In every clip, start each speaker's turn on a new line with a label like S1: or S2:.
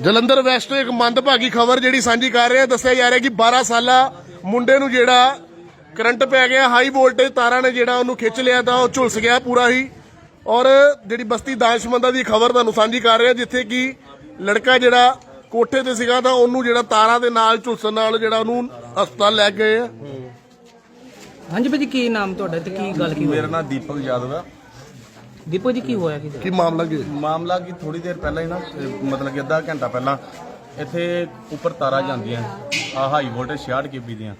S1: Jalandhar West ਤੋਂ ਇੱਕ ਮੰਦਭਾਗੀ ਖਬਰ ਜਿਹੜੀ ਸਾਂਝੀ ਕਰ ਰਹੇ ਆ ਦੱਸਿਆ ਜਾ ਰਿਹਾ ਕਿ 12 ਸਾਲਾ ਮੁੰਡੇ ਨੂੰ ਜਿਹੜਾ ਕਰੰਟ ਪੈ ਗਿਆ ਹਾਈ ਵੋਲਟੇਜ ਤਾਰਾਂ ਨੇ ਜਿਹੜਾ ਉਹਨੂੰ ਖਿੱਚ ਲਿਆ ਤਾਂ ਉਹ ਝੁਲਸ ਗਿਆ ਪੂਰਾ ਹੀ। ਔਰ ਜਿਹੜੀ ਬਸਤੀ ਦਾਨਸ਼ਮੰਦਾ ਦੀ ਖਬਰ ਤੁਹਾਨੂੰ ਸਾਂਝੀ ਕਰ ਰਹੇ ਆ ਜਿੱਥੇ ਕਿ ਲੜਕਾ ਜਿਹੜਾ ਕੋਠੇ ਤੇ ਸੀਗਾ ਤਾਂ ਉਹਨੂੰ ਜਿਹੜਾ ਤਾਰਾਂ ਦੇ ਨਾਲ ਝੁਲਸਣ ਨਾਲ ਜਿਹੜਾ ਉਹਨੂੰ ਹਸਪਤਾਲ ਲੈ ਗਏ ਆ।
S2: ਹਾਂਜੀ ਭਾਜੀ ਕੀ ਨਾਮ ਤੁਹਾਡਾ ਤੇ ਕੀ ਗੱਲ ਕੀ
S3: ਮੇਰਾ ਨਾਮ ਦੀਪਕ ਯਾਦਵ ਆ।
S2: ਦੀਪੋ ਜੀ ਕੀ ਹੋਇਆ ਕੀ
S1: ਕੀ ਮਾਮਲਾ ਕੀ
S3: ਮਾਮਲਾ ਕੀ ਥੋੜੀ ਦੇਰ ਪਹਿਲਾਂ ਹੀ ਨਾ ਮਤਲਬ ਕਿ ਅੱਧਾ ਘੰਟਾ ਪਹਿਲਾਂ ਇੱਥੇ ਉੱਪਰ ਤਾਰਾਂ ਜਾਂਦੀਆਂ ਆ ਹਾਈ ਵੋਲਟੇਜ 66 ਕੇਬੀ ਦੀਆਂ।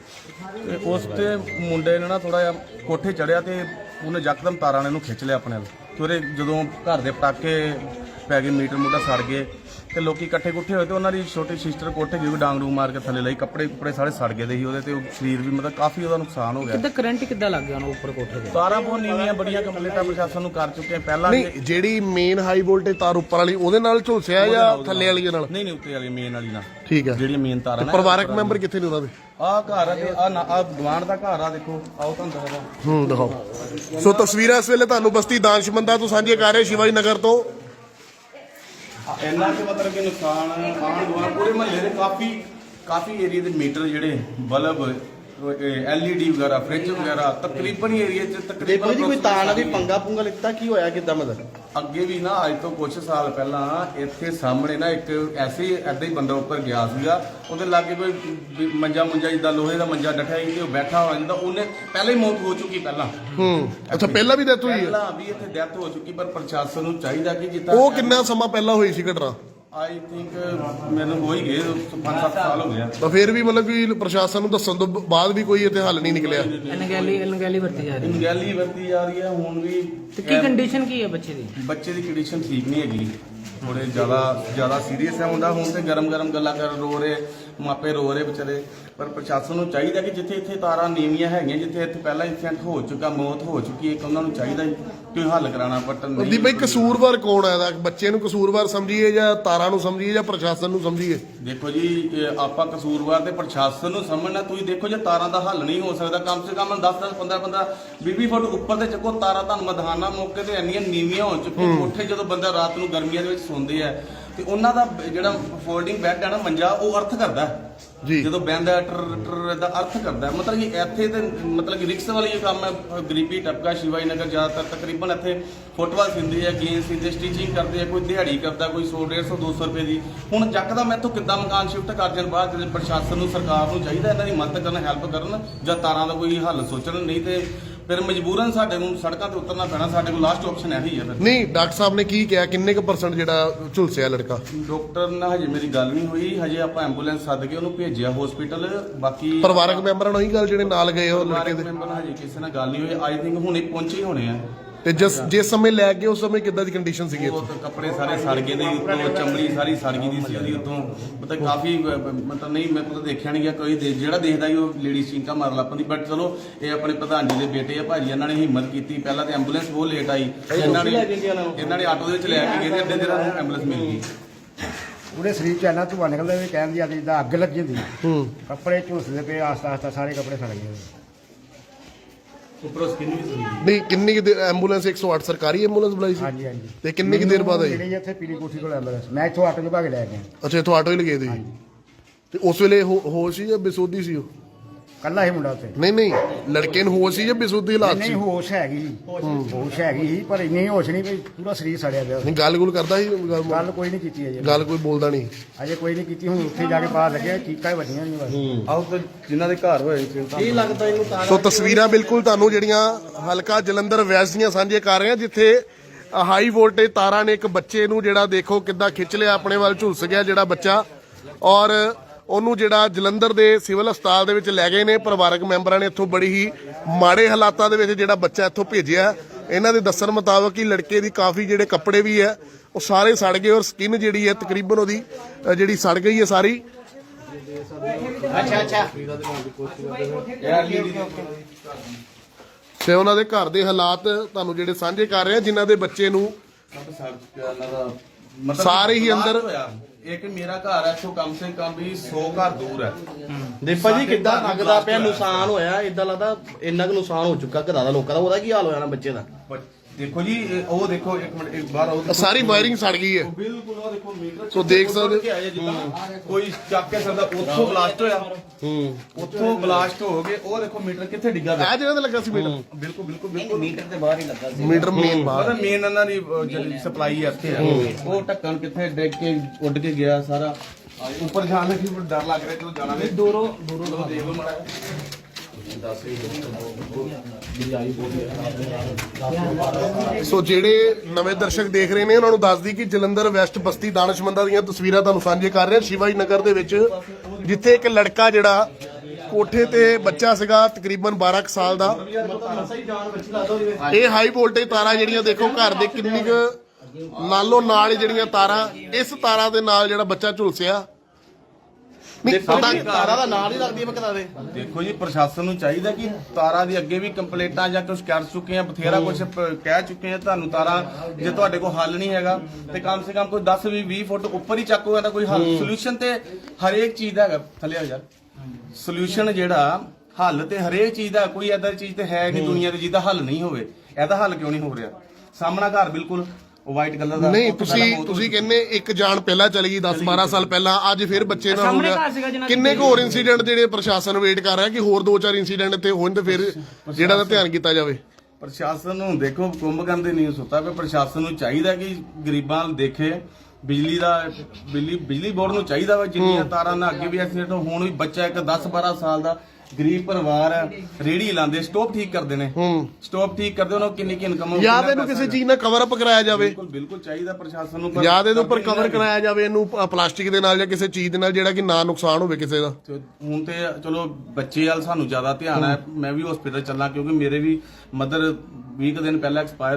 S3: ਤੇ ਉਸ ਤੇ ਮੁੰਡੇ ਨੇ ਨਾ ਥੋੜਾ ਜਿਹਾ ਕੋਠੇ ਚੜਿਆ ਤੇ ਉਹਨੇ ਯਕਦਮ ਤਾਰਾਂ ਨੇ ਇਹਨੂੰ ਖਿੱਚ ਲਿਆ ਆਪਣੇ ਵੱਲ। ਤੇ ਉਹਦੇ ਜਦੋਂ ਘਰ ਦੇ ਪਟਾਕੇ ਪੈ ਗਏ ਮੀਟਰ ਮੂਟਰ ਸੜ ਗਏ ਤੇ ਲੋਕੀ ਇਕੱਠੇ ਕੁੱਠੇ ਹੋਏ ਤੇ ਉਹਨਾਂ ਦੀ ਛੋਟੀ ਸਿਸਟਰ ਕੋਠੇ ਜਿਹੀ ਡਾਂਗ ਡੂੰਗ ਮਾਰ ਕੇ ਥੱਲੇ ਲਈ ਕੱਪੜੇ ਕੁੱਪੜੇ ਸਾਰੇ ਸੜ ਗਏ ਦੇ ਸੀ ਉਹਦੇ ਤੇ ਉਹ ਸਰੀਰ ਵੀ ਮਤਲਬ ਕਾਫੀ ਉਹਦਾ ਨੁਕਸਾਨ ਹੋ ਗਿਆ।
S2: ਕਿੱਦਾਂ ਕਰੰਟ ਕਿੱਦਾਂ ਲੱਗ ਗਿਆ ਉਹਨੂੰ ਉੱਪਰ ਕੋਠੇ ਤੇ?
S3: ਤਾਰਾਂ ਬਹੁਤ ਨੀਵੀਆਂ ਬੜੀਆਂ ਕੰਪਲੀਟਾਂ ਪ੍ਰਸ਼ਾਸਨ ਨੂੰ ਕਰ ਚੁੱਕੇ ਆ। ਪਹਿਲਾਂ ਵੀ
S1: ਨਹੀਂ ਜਿਹੜੀ ਮੇਨ ਹਾਈ ਵੋਲਟੇਜ ਤਾਰ ਉੱਪਰ ਵਾਲੀ ਉਹਦੇ ਨਾਲ ਝੁਲਸਿਆ ਜਾਂ ਥੱਲੇ ਵਾਲੀ ਦੇ ਨਾਲ?
S3: ਨਹੀਂ ਨਹੀਂ ਉੱਤੇ ਵਾਲੀ ਮੇਨ ਵਾਲੀ ਨਾ
S1: ਠੀਕ ਹੈ।
S3: ਜਿਹੜੀ ਮੇਨ ਤਾਰਾਂ ਨੇ
S1: ਪਰਿਵਾਰਕ ਮੈਂਬਰ ਕਿੱਥੇ ਨੇ ਉਹਨਾਂ ਦੇ?
S3: ਆਹ ਘਰ ਆ ਤੇ ਆ ਆ ਗਵਾਂਡ ਦਾ ਘਰ ਆ ਦੇਖੋ ਆਓ ਤੁਹਾਨੂੰ ਦੱਸਦਾ
S1: ਹੂੰ ਦਿਖਾਓ। ਸੋ ਤਸਵੀਰਾਂ ਇਸ ਵੇਲੇ ਤੁਹਾਨੂੰ ਬਸਤੀ ਦਾਨਸ਼ਮੰਦਾ ਤੋਂ ਸਾਂਝੀਆਂ ਕਰ ਰਹੇ ਸ਼ਿਵਾਜੀ ਨਗਰ ਤੋਂ।
S3: ਇੰਨਾ ਕਿ ਮਤਲਬ ਕਿ ਨੁਕਸਾਨ ਆਣ ਗਵਾਂਡ ਪੂਰੇ ਮਹੱਲੇ ਦੇ ਕਾਫੀ ਕਾਫੀ ਏਰੀਆ ਦੇ ਮੀਟਰ ਜਿਹੜੇ ਬਲਬ ਐਲਈਡੀ ਵਗੈਰਾ ਫ੍ਰਿਜ ਵਗੈਰਾ ਤਕਰੀਬਨ ਏਰੀਆ ਚ ਤਕਰੀਬਨ
S4: ਕੋਈ ਤਾਂ ਨਾ ਵੀ ਪੰਗਾ ਪੁੰਗਾ ਲਿੱਤਾ ਕੀ ਹੋਇਆ ਕਿਦਾਂ ਮਤਲਬ?
S3: ਅੱਗੇ ਵੀ ਨਾ ਅੱਜ ਤੋਂ ਕੁਝ ਸਾਲ ਪਹਿਲਾਂ ਇੱਥੇ ਸਾਹਮਣੇ ਨਾ ਇੱਕ ਐਸੇ ਐਦਾਂ ਹੀ ਬੰਦਾ ਉੱਪਰ ਗਿਆ ਸੀਗਾ। ਉਹਦੇ ਲਾਗੇ ਕੋਈ ਵੀ ਮੰਜਾ ਮੁੰਜਾ ਜਿੱਦਾਂ ਲੋਹੇ ਦਾ ਮੰਜਾ ਡੱਠਾ ਸੀ ਤੇ ਉਹ ਬੈਠਾ ਹੋਇਆ ਜਿੱਦਾਂ ਉਹਨੇ ਪਹਿਲਾਂ ਹੀ ਮੌਤ ਹੋ ਚੁੱਕੀ ਪਹਿਲਾਂ।
S1: ਹੂੰ ਅੱਛਾ ਪਹਿਲਾਂ ਵੀ ਡੈਥ ਹੋਈ ਹੈ?
S3: ਪਹਿਲਾਂ ਵੀ ਇੱਥੇ ਡੈਥ ਹੋ ਚੁੱਕੀ ਪਰ ਪ੍ਰਸ਼ਾਸਨ ਨੂੰ ਚਾਹੀਦਾ ਕਿ ਜਿੱਦਾਂ
S1: ਉਹ ਕਿੰਨਾ ਸਮਾਂ ਪਹਿਲਾਂ ਹੋਈ ਸੀ ਘਟਨਾ?
S3: ਆਈ ਥਿੰਕ ਮੈਨੂੰ ਹੋ ਹੀ ਗਏ 5-7 ਸਾਲ ਹੋ ਗਏ ਆ।
S1: ਤਾਂ ਫਿਰ ਵੀ ਮਤਲਬ ਕਿ ਪ੍ਰਸ਼ਾਸਨ ਨੂੰ ਦੱਸਣ ਤੋਂ ਬਾਅਦ ਵੀ ਕੋਈ ਇੱਥੇ ਹੱਲ ਨਹੀਂ ਨਿਕਲਿਆ?
S2: ਅਨਗੈਲੀ ਅਨਗੈਲੀ ਵਰਤੀ ਜਾ ਰਹੀ ਹੈ।
S3: ਗੈਲੀ ਵਰਤੀ ਜਾ ਰਹੀ ਹੈ ਹੁਣ ਵੀ
S2: ਤੇ ਕੀ ਕੰਡੀਸ਼ਨ ਕੀ ਹੈ ਬੱਚੇ ਦੀ?
S3: ਬੱਚੇ ਦੀ ਕੰਡੀਸ਼ਨ ਠੀਕ ਨਹੀਂ ਹੈਗੀ। ਥੋੜੇ ਜ਼ਿਆਦਾ ਜ਼ਿਆਦਾ ਸੀਰੀਅਸ ਹੈ ਹੁੰਦਾ ਹੁਣ ਤੇ ਗਰਮ ਗਰਮ ਗੱਲਾਂ ਕਰ ਰੋ ਰਹੇ। ਮਾਪੇ ਰੋ ਰਹੇ ਵਿਚਾਰੇ। ਪਰ ਪ੍ਰਸ਼ਾਸਨ ਨੂੰ ਚਾਹੀਦਾ ਕਿ ਜਿੱਥੇ ਇੱਥੇ ਤਾਰਾਂ ਨੀਵੀਆਂ ਹੈਗੀਆਂ ਜਿੱਥੇ ਇੱਥੇ ਪਹਿਲਾਂ ਇਨਸੀਡੈਂਟ ਹੋ ਚੁੱਕਾ ਮੌਤ ਹੋ ਚੁੱਕੀ ਹੈ ਕਿ ਉਹਨਾਂ ਨੂੰ ਚਾਹੀਦਾ ਕਿ ਹੱਲ ਕਰਾਉਣਾ ਬਟ
S1: ਦੀ
S3: ਨਹੀਂ
S1: ਬਈ ਕਸੂਰਵਾਰ ਕੌਣ ਹੈ? ਇਹਦਾ ਬੱਚੇ ਨੂੰ ਕਸੂਰਵਾਰ ਸਮਝੀਏ ਜਾਂ ਤਾਰਾਂ ਨੂੰ ਸਮਝੀਏ ਜਾਂ ਪ੍ਰਸ਼ਾਸਨ ਨੂੰ ਸਮਝੀਏ?
S3: ਦੇਖੋ ਜੀ ਆਪਾਂ ਕਸੂਰਵਾਰ ਤੇ ਪ੍ਰਸ਼ਾਸਨ ਨੂੰ ਸਮਝਣਾ ਤੁਸੀਂ ਦੇਖੋ ਜੇ ਤਾਰਾਂ ਦਾ ਹੱਲ ਨਹੀਂ ਹੋ ਸਕਦਾ ਕਮ ਸੇ ਕਮ 10 10 15 15 20 20 ਫੁੱਟ ਉੱਪਰ ਤੇ ਚੱਕੋ ਤਾਰਾਂ ਤੁਹਾਨੂੰ ਮਧਾਨਾ ਮੌਕੇ ਤੇ ਇੰਨੀਆਂ ਨੀਵੀਆਂ ਹੋ ਚੁੱਕੀਆਂ ਕੋਠੇ ਜਦੋਂ ਬੰਦਾ ਰਾਤ ਨੂੰ ਗਰਮੀਆਂ ਦੇ ਵਿੱਚ ਸੌਂਦੇ ਆ ਤੇ ਉਹਨਾਂ ਦਾ ਜਿਹੜਾ ਫੋਲਡਿੰਗ ਬੈੱਡ ਹੈ ਨਾ ਮੰਜਾ ਉਹ ਅਰਥ ਕਰਦਾ ਹੈ।
S1: ਜੀ
S3: ਜਦੋਂ ਬੈਂਦਾ ਟਰ ਟਰ ਦਾ ਅਰਥ ਕਰਦਾ ਹੈ। ਮਤਲਬ ਕਿ ਇੱਥੇ ਤੇ ਮਤਲਬ ਕਿ ਰਿਕਸ ਵਾਲੀ ਇਹ ਕੰਮ ਹੈ ਅਹ ਗਰੀਬੀ ਟਪਕਾ ਸ਼ਿਵਾਈ ਨਗਰ ਜ਼ਿਆਦਾਤਰ ਤਕਰੀਬਨ ਇੱਥੇ ਫੁੱਟਬਾਲ ਸਿੰਦੇ ਆ ਗੇਮ ਸਿੰਦੇ ਸਟਿਚਿੰਗ ਕਰਦੇ ਆ ਕੋਈ ਦਿਹਾੜੀ ਕਰਦਾ ਕੋਈ 100 150 200 ਰੁਪਏ ਦੀ ਹੁਣ ਚੱਕਦਾ ਮੈਂ ਇੱਥੋਂ ਕਿੱਦਾਂ ਮਕਾਨ ਸ਼ਿਫਟ ਕਰ ਜਾਣ ਬਾਅਦ ਜਿਹੜੇ ਪ੍ਰਸ਼ਾਸਨ ਨੂੰ ਸਰਕਾਰ ਨੂੰ ਚਾਹੀਦਾ ਇਹਨਾਂ ਦੀ ਮਦਦ ਕਰਨ ਹੈਲਪ ਕਰਨ ਜਾਂ ਤਾਰਾਂ ਦਾ ਕੋਈ ਹੱਲ ਸੋਚਣ ਨਹੀਂ ਤੇ ਫਿਰ ਮਜਬੂਰਨ ਸਾਡੇ ਨੂੰ ਸੜਕਾਂ ਤੇ ਉਤਰਨਾ ਪੈਣਾ ਸਾਡੇ ਕੋਲ ਲਾਸਟ ਆਪਸ਼ਨ ਇਹੀ ਹੈ ਫਿਰ।
S1: ਨਹੀਂ ਡਾਕਟਰ ਸਾਹਿਬ ਨੇ ਕੀ ਕਿਹਾ? ਕਿੰਨੇ ਕੁ ਪਰਸੈਂਟ ਜਿਹੜਾ ਝੁਲਸਿਆ ਲੜਕਾ?
S3: ਡਾਕਟਰ ਨਾਲ ਹਜੇ ਮੇਰੀ ਗੱਲ ਨਹੀਂ ਹੋਈ ਹਜੇ ਆਪਾਂ ਐਂਬੂਲੈਂਸ ਸੱਦ ਕੇ ਉਹਨੂੰ ਭੇਜਿਆ ਹਸਪੀਟਲ ਬਾਕੀ
S1: ਪਰਿਵਾਰਕ ਮੈਂਬਰਾਂ ਨਾਲ ਹੀ ਗੱਲ ਜਿਹੜੇ ਨਾਲ ਗਏ ਉਹ ਲੜਕੇ
S3: ਪਰਿਵਾਰਕ
S1: ਦੇ
S3: ਮੈਂਬਰ ਨਾਲ ਹਜੇ ਕਿਸੇ ਨਾਲ ਗੱਲ ਨਹੀਂ ਹੋਈ ਆਈ ਥਿੰਕ ਹੁਣੇ ਪਹੁੰਚੇ ਹੀ ਹੋਣੇ ਆ।
S1: ਤੇ ਜਿਸ ਜਿਸ ਸਮੇਂ ਲੈ ਗਏ ਉਸ ਸਮੇਂ ਕਿੱਦਾਂ ਦੀ ਕੰਡੀਸ਼ਨ ਸੀਗੀ
S3: ਉਹ ਤਾਂ ਕੱਪੜੇ ਸਾਰੇ ਸੜ ਗਏ ਦੇ ਉੱਤੋਂ ਚਮੜੀ ਸਾਰੀ ਸੜ ਗਈ ਦੀ ਸੀ ਉਹਦੀ ਉੱਤੋਂ। ਮਤਲਬ ਕਾਫੀ ਮਤਲਬ ਨਹੀਂ ਮੈਂ ਤਾਂ ਦੇਖਿਆ ਨਹੀਂ ਗਿਆ ਕੋਈ ਦੇ- ਜਿਹੜਾ ਦੇਖਦਾ ਹੀ ਉਹ ਲੇਡੀ ਚੀਂਕਾ ਮਾਰ ਲੱਪਦੀ ਬਟ ਚਲੋ ਇਹ ਆਪਣੇ ਪ੍ਰਧਾਨ ਜੀ ਦੇ ਬੇਟੇ ਆ ਭਾਜੀ ਇਹਨਾਂ ਨੇ ਹਿੰਮਤ ਕੀਤੀ। ਪਹਿਲਾਂ ਤੇ ਐਂਬੂਲੈਂਸ ਬਹੁਤ ਲੇਟ ਆਈ। ਇਹਨਾਂ ਨੇ ਇਹਨਾਂ ਨੇ ਆਟੋ ਦੇ ਵਿੱਚ ਲੈ ਕੇ ਗਏ ਤੇ ਅੱਡੇ ਦੇ ਨਾਲ ਐਂਬੂਲੈਂਸ ਮਿਲ ਗਈ।
S5: ਉਹਦੇ ਸਰੀਰ ਚ ਇੰਨਾ ਧੂਆ ਨਿਕਲਦਾ ਵੀ ਕਹਿੰਦੀ ਆ ਜਿੱਦਾਂ ਅੱਗ ਲੱਗੀ ਹੁੰਦੀ।
S1: ਹੂੰ।
S5: ਕੱਪੜੇ ਝੁਲਸਦੇ ਪਏ ਆਸਤਾ ਆਸਤਾ ਸਾਰੇ ਕੱਪੜੇ ਸੜ ਗਏ।
S3: ਉੱਪਰੋਂ ਸਕਿਨ ਵੀ ਸੀ।
S1: ਨਹੀਂ ਕਿੰਨੀ ਕੁ ਦੇਰ ਐਂਬੂਲੈਂਸ 108 ਸਰਕਾਰੀ ਐਂਬੂਲੈਂਸ ਬੁਲਾਈ ਸੀ?
S5: ਹਾਂਜੀ ਹਾਂਜੀ।
S1: ਤੇ ਕਿੰਨੀ ਕੁ ਦੇਰ ਬਾਅਦ ਆਈ?
S5: ਜਿਹੜੀ ਇੱਥੇ ਪੀਲੀ ਕੋਠੀ ਕੋਲ ਐਂਬੂਲੈਂਸ ਮੈਂ ਇੱਥੋਂ ਆਟੋ 'ਚ ਭਾ ਕੇ ਲੈ ਗਿਆ।
S1: ਅੱਛਾ ਇੱਥੋਂ ਆਟੋ ਹੀ ਲਗੇ ਦੇ ਸੀ ਤੇ ਉਸ ਵੇਲੇ ਹੋ- ਹੋਸ਼ ਸੀ ਜਾਂ ਬੇਸੁੱਧੀ ਸੀ ਉਹ?
S5: ਕੱਲਾ ਹੀ ਮੁੰਡਾ ਉੱਥੇ।
S1: ਨਹੀਂ ਨਹੀਂ ਲੜਕੇ ਨੂੰ ਹੋਸ਼ ਸੀ ਜਾਂ ਬੇਸੁੱਧੀ ਹਾਲਾਤ
S5: ਨਹੀਂ
S1: ਸੀ?
S5: ਹੋਸ਼ ਹੈਗੀ ਸੀ ਹੋਸ਼ ਹੈਗੀ ਸੀ ਪਰ ਇੰਨੀ ਹੋਸ਼ ਨਹੀਂ ਵੀ ਪੂਰਾ ਸਰੀਰ ਸੜਿਆ ਪਿਆ।
S1: ਨਹੀਂ ਗੱਲ ਗੁਲ ਕਰਦਾ ਸੀ? ਗੱਲ-
S5: ਗੱਲ ਕੋਈ ਨਹੀਂ ਕੀਤੀ ਅਜੇ।
S1: ਗੱਲ ਕੋਈ ਬੋਲਦਾ ਨਹੀਂ।
S5: ਅਜੇ ਕੋਈ ਨਹੀਂ ਕੀਤੀ ਹੁਣ ਉੱਥੇ ਜਾ ਕੇ ਬਾਹਰ ਲੱਗਿਆ ਚੀਕਾਂ ਹੀ ਵੱਡੀਆਂ ਨਹੀਂ ਬਸ।
S3: ਆਹ ਤਾਂ ਜਿਨ੍ਹਾਂ ਦੇ ਘਰ ਹੋਏ ਸੀ
S4: ਕੀ ਲੱਗਦਾ ਇਹਨੂੰ ਤਾਂ
S1: ਸੋ ਤਸਵੀਰਾਂ ਬਿਲਕੁਲ ਤੁਹਾਨੂੰ ਜਿਹੜੀਆਂ ਹਲਕਾ ਜਲੰਧਰ ਵੈਸਟ ਦੀਆਂ ਸਾਂਝੇ ਕਰ ਰਹੇ ਹਾਂ ਜਿੱਥੇ ਹਾਈ ਵੋਲਟੇਜ ਤਾਰਾਂ ਨੇ ਇੱਕ ਬੱਚੇ ਨੂੰ ਜਿਹੜਾ ਦੇਖੋ ਕਿੱਦਾਂ ਖਿੱਚ ਲਿਆ ਆਪਣੇ ਵੱਲ ਝੁਲਸ ਗਿਆ ਜਿਹੜਾ ਬੱਚਾ। ਔਰ ਉਹਨੂੰ ਜਿਹੜਾ ਜਲੰਧਰ ਦੇ ਸਿਵਲ ਹਸਪਤਾਲ ਦੇ ਵਿੱਚ ਲੈ ਗਏ ਨੇ। ਪਰਿਵਾਰਕ ਮੈਂਬਰਾਂ ਨੇ ਇੱਥੋਂ ਬੜੀ ਹੀ ਮਾੜੇ ਹਾਲਾਤਾਂ ਦੇ ਵਿੱਚ ਜਿਹੜਾ ਬੱਚਾ ਇੱਥੋਂ ਭੇਜਿਆ। ਇਹਨਾਂ ਦੇ ਦੱਸਣ ਮੁਤਾਬਕ ਕਿ ਲੜਕੇ ਦੀ ਕਾਫੀ ਜਿਹੜੇ ਕੱਪੜੇ ਵੀ ਹੈ ਉਹ ਸਾਰੇ ਸੜ ਗਏ ਔਰ ਸਕਿਨ ਜਿਹੜੀ ਹੈ ਤਕਰੀਬਨ ਉਹਦੀ ਜਿਹੜੀ ਸੜ ਗਈ ਹੈ ਸਾਰੀ।
S4: ਅੱਛਾ ਅੱਛਾ।
S1: ਤੇ ਉਹਨਾਂ ਦੇ ਘਰ ਦੇ ਹਾਲਾਤ ਤੁਹਾਨੂੰ ਜਿਹੜੇ ਸਾਂਝੇ ਕਰ ਰਹੇ ਆ ਜਿਨ੍ਹਾਂ ਦੇ ਬੱਚੇ ਨੂੰ ਸਾਰੇ ਹੀ ਅੰਦਰ-।
S3: ਇੱਕ ਮੇਰਾ ਘਰ ਹੈ ਇੱਥੋਂ ਕਮ ਸੇ ਕਮ ਵੀ 100 ਘਰ ਦੂਰ ਹੈ
S4: ਦੇਖੋ ਜੀ ਕਿੱਦਾਂ ਲੱਗਦਾ ਪਿਆ। ਨੁਕਸਾਨ ਹੋਇਆ ਇਦਾਂ ਲੱਗਦਾ ਇੰਨਾ ਕੁ ਨੁਕਸਾਨ ਹੋ ਚੁੱਕਾ ਘਰਾਂ ਦਾ ਲੋਕਾਂ ਦਾ ਉਹਦਾ ਕੀ ਹਾਲ ਹੋਇਆ ਨਾ ਬੱਚੇ ਦਾ
S3: ਦੇਖੋ ਜੀ ਇਹ- ਉਹ ਦੇਖੋ ਇੱਕ ਮਿੰਟ ਇੱਕ ਬਾਹਰ ਆਓ
S1: ਆਹ ਸਾਰੀ ਵਾਇਰਿੰਗ ਸੜ ਗਈ ਹੈ।
S3: ਬਿਲਕੁਲ ਉਹ ਦੇਖੋ ਮੀਟਰ
S1: ਸੋ ਦੇਖ ਸਕਦੇ-
S3: ਕੋਈ ਚੱਕ ਕੇ ਸਕਦਾ ਉੱਥੋਂ ਬਲਾਸਟ ਹੋਇਆ।
S1: ਹੂੰ।
S3: ਉੱਥੋਂ ਬਲਾਸਟ ਹੋ ਗਏ। ਉਹ ਦੇਖੋ ਮੀਟਰ ਕਿੱਥੇ ਡਿੱਗਾ ਪਿਆ?
S1: ਇਹ ਜਗ੍ਹਾ ਤੇ ਲੱਗਾ ਸੀ ਮੀਟਰ
S3: ਬਿਲਕੁਲ ਬਿਲਕੁਲ ਬਿਲਕੁਲ।
S2: ਮੀਟਰ ਦੇ ਬਾਹਰ ਹੀ ਲੱਗਾ ਸੀ।
S1: ਮੀਟਰ ਮੇਨ ਬਾਹਰ।
S3: ਪਤਾ ਮੇਨ ਇਹਨਾਂ ਦੀ ਅਹ, ਜਿਹੜੀ ਸਪਲਾਈ ਹੈ। ਇੱਥੇ ਹੈ। ਉਹ ਢੱਕਣ ਕਿੱਥੇ ਡਿੱਗ ਕੇ ਉੱਡ ਕੇ ਗਿਆ ਸਾਰਾ। ਉੱਪਰ ਜਾਣ ਲੱਗੀ ਪਰ ਡਰ ਲੱਗ ਰਿਹਾ ਚਲੋ ਜਾਣਾ ਨਹੀਂ ਦੂਰੋਂ ਦੂਰੋਂ ਦੇਖ ਲਓ ਮਾੜਾ
S1: ਸੋ ਜਿਹੜੇ ਨਵੇਂ ਦਰਸ਼ਕ ਦੇਖ ਰਹੇ ਨੇ, ਉਹਨਾਂ ਨੂੰ ਦੱਸ ਦੀ ਕਿ ਜਲੰਧਰ ਵੈਸਟ ਬਸਤੀ ਦਾਨਸ਼ਮੰਦਾਂ ਦੀਆਂ ਤਸਵੀਰਾਂ ਤੁਹਾਨੂੰ ਸਾਂਝੇ ਕਰ ਰਹੇ। ਹਾਂ ਸ਼ਿਵਾਜੀ ਨਗਰ ਦੇ ਵਿੱਚ, ਜਿੱਥੇ ਇੱਕ ਲੜਕਾ ਜਿਹੜਾ ਕੋਠੇ ਤੇ ਬੱਚਾ ਸੀਗਾ, ਤਕਰੀਬਨ 12 ਕੁ ਸਾਲ ਦਾ। ਇਹ ਹਾਈ ਵੋਲਟੇਜ ਤਾਰਾਂ ਜਿਹੜੀਆਂ ਦੇਖੋ, ਘਰ ਦੇ ਕਿੰਨੀ ਕੁ ਨਾਲੋਂ ਨਾਲ ਜਿਹੜੀਆਂ ਤਾਰਾਂ, ਇਸ ਤਾਰਾਂ ਦੇ ਨਾਲ ਜਿਹੜਾ ਬੱਚਾ ਝੁਲਸਿਆ।
S4: ਤਾਰਾ ਦਾ ਲੱਗਦੀ ਦੇ
S3: ਦੇਖੋ ਜੀ ਪ੍ਰਸ਼ਾਸਨ ਨੂੰ ਚਾਹੀਦਾ ਕਿ ਤਾਰਾਂ ਦੀ ਅੱਗੇ ਵੀ ਕੰਪਲੇਂਟਾਂ ਜਾਂ ਕੁਝ ਕਰ ਚੁੱਕੇ ਆ ਬਥੇਰਾ ਕੁਝ ਕਹਿ ਚੁੱਕੇ ਆ ਤੁਹਾਨੂੰ ਤਾਰਾਂ ਜੇ ਤੁਹਾਡੇ ਕੋਲ ਹੱਲ ਨਹੀਂ ਹੈਗਾ ਤੇ ਕਮ ਸੇ ਕਮ ਕੋਈ 10 ਵੀ 20 ਫੁੱਟ ਉੱਪਰ ਹੀ ਚੱਕੋਗਾ ਤਾਂ ਕੋਈ ਹੱਲ ਸੋਲੂਸ਼ਨ ਤੇ ਹਰੇਕ ਚੀਜ਼ ਦਾ ਹੈਗਾ। ਥੱਲੇ ਆ ਯਾਰ ਸੋਲੂਸ਼ਨ ਜਿਹੜਾ ਹੱਲ ਤੇ ਹਰੇਕ ਚੀਜ਼ ਦਾ ਕੋਈ ਐਦਾਂ ਦੀ ਚੀਜ਼ ਤੇ ਹੈ ਨਹੀਂ ਦੁਨੀਆ ਤੇ ਜਿਹਦਾ ਹੱਲ ਨਹੀਂ ਹੋਵੇ ਇਹਦਾ ਹੱਲ ਕਿਉਂ ਨਹੀਂ ਹੋ ਰਿਹਾ? ਸਾਹਮਣਾ ਘਰ ਬਿਲਕੁਲ ਵਾਈਟ ਕਲਰ ਦਾ
S1: ਨਹੀਂ
S3: ਉਹ
S1: ਤੁਸੀਂ ਤੁਸੀਂ ਕਹਿੰਦੇ ਇੱਕ ਜਾਨ ਪਹਿਲਾਂ ਚਲੀ ਗਈ 10 12 ਸਾਲ ਪਹਿਲਾਂ ਅੱਜ ਫਿਰ ਬੱਚੇ ਨਾਲ ਹੋ ਗਿਆ। ਕਿੰਨੇ ਕੁ ਹੋਰ ਇਨਸੀਡੈਂਟ ਜਿਹੜੇ ਪ੍ਰਸ਼ਾਸਨ ਵੇਟ ਕਰ ਰਿਹਾ ਕਿ ਹੋਰ ਦੋ ਚਾਰ ਇਨਸੀਡੈਂਟ ਇੱਥੇ ਹੋਣ ਤੇ ਫਿਰ ਜਿਹੜਾ ਦਾ ਧਿਆਨ ਕੀਤਾ ਜਾਵੇ?
S3: ਪ੍ਰਸ਼ਾਸਨ ਨੂੰ ਦੇਖੋ ਕੁੰਭਕਰਨ ਦੀ ਨਹੀਂ ਸੁੱਤਾ ਪਿਆ। ਪ੍ਰਸ਼ਾਸਨ ਨੂੰ ਚਾਹੀਦਾ ਕਿ ਗਰੀਬਾਂ ਨੂੰ ਦੇਖੇ। ਬਿਜਲੀ ਦਾ ਬਿਜਲੀ ਬਿਜਲੀ ਬੋਰਡ ਨੂੰ ਚਾਹੀਦਾ ਵਾ ਜਿੰਨੀਆਂ ਤਾਰਾਂ ਨਾਲ ਅੱਗੇ ਵੀ ਐਕਸੀਡੈਂਟ ਹੁਣ ਵੀ ਬੱਚਾ ਇੱਕ 10 12 ਸਾਲ ਦਾ ਗਰੀਬ ਪਰਿਵਾਰ ਹੈ ਰੇੜੀ ਲਾਉਂਦੇ ਸਟੋਪ ਠੀਕ ਕਰਦੇ ਨੇ। ਸਟੋਪ ਠੀਕ ਕਰਦੇ ਉਹਨਾਂ ਨੂੰ ਕਿੰਨੀ ਕੀ ਇਨਕਮ
S1: ਜਾਂ ਤਾਂ ਇਹਨੂੰ ਕਿਸੇ ਚੀਜ਼ ਨਾਲ ਕਵਰ ਅਪ ਕਰਾਇਆ ਜਾਵੇ।
S3: ਬਿਲਕੁਲ ਬਿਲਕੁਲ ਚਾਹੀਦਾ ਪ੍ਰਸ਼ਾਸਨ ਨੂੰ ਪਰ
S1: ਜਾਂ ਤਾਂ ਇਹਦੇ ਉੱਪਰ ਕਵਰ ਕਰਾਇਆ ਜਾਵੇ ਇਹਨੂੰ ਪਲਾਸਟਿਕ ਦੇ ਨਾਲ ਜਾਂ ਕਿਸੇ ਚੀਜ਼ ਦੇ ਨਾਲ ਜਿਹੜਾ ਕਿ ਨਾ ਨੁਕਸਾਨ ਹੋਵੇ ਕਿਸੇ ਦਾ।
S3: ਤੇ ਹੁਣ ਤੇ ਚਲੋ ਬੱਚੇ ਵਾਲ ਸਾਨੂੰ ਜ਼ਿਆਦਾ ਧਿਆਨ ਹੈ। ਮੈਂ ਵੀ ਹਸਪੀਟਲ ਚੱਲਾਂ ਕਿਉਂਕਿ ਮੇਰੇ ਵੀ ਮਦਰ 20 ਕੁ ਦਿਨ ਪਹਿਲਾਂ ਐਕਸਪਾਇਰ